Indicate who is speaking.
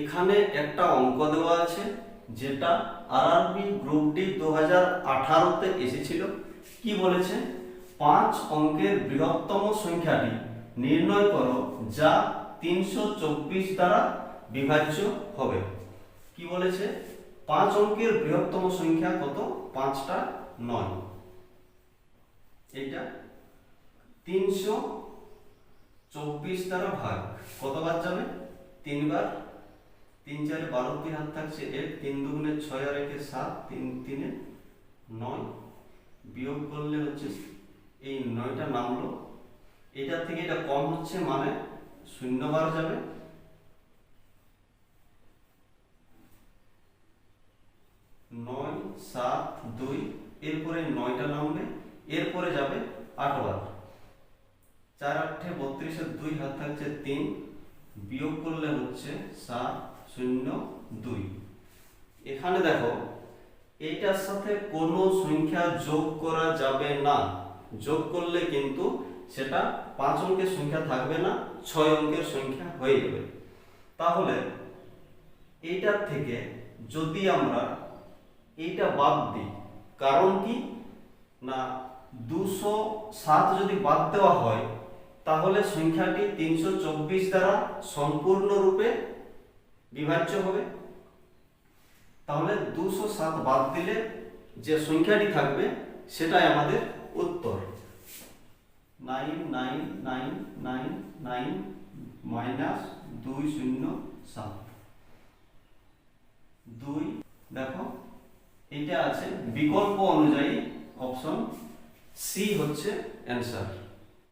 Speaker 1: এখানে একটা অঙ্ক দেওয়া আছে, যেটা আরআরবি গ্রুপ ডি দু হাজার আঠারোতে এসেছিল। কি বলেছে? পাঁচ অঙ্কের বৃহত্তম সংখ্যাটি নির্ণয় করো, যা তিনশো চব্বিশ দ্বারা বিভাজ্য হবে। কি বলেছে? পাঁচ অঙ্কের বৃহত্তম সংখ্যা কত? পাঁচটা নয়। এটা তিনশো চব্বিশ দ্বারা ভাগ। কতবার যাবে? তিনবার তিন চারে বারো তিন হাত থাকছে? এক, তিন দুগুণে ছয় আর একে সাত, তিন তিনে নয়। বিয়োগ করলে হচ্ছে এই নয়টা নামলো। এটা থেকে এটা কম হচ্ছে মানে শূন্যবার যাবে। নয়, সাত, দুই, এরপরে নয়টা নামবে, এরপরে যাবে আটবার চার, আটে বত্রিশের দুই হাত থাকছে তিন, বিয়োগ করলে হচ্ছে সাত শূন্য দুই। এখানে দেখো, এইটার সাথে কোনো সংখ্যা যোগ করা যাবে না। যোগ করলে কিন্তু সেটা পাঁচ অঙ্কের সংখ্যা থাকবে না, ছয় অঙ্কের সংখ্যা হয়ে যাবে। তাহলে এইটার থেকে যদি আমরা এইটা বাদ দিই, কারণ কি? না, দুশো সাত যদি বাদ দেওয়া হয়, তাহলে সংখ্যাটি তিনশো চব্বিশ দ্বারা সম্পূর্ণরূপে বিভাজ্য হবে। তাহলে দুশো সাত বাদ দিলে যে সংখ্যাটি থাকবে, সেটাই আমাদের উত্তর। Nine nine nine nine nine, minus দুই শূন্য সাত। দুই, দেখো এটা আছে বিকল্প অনুযায়ী অপশন সি হচ্ছে অ্যান্সার।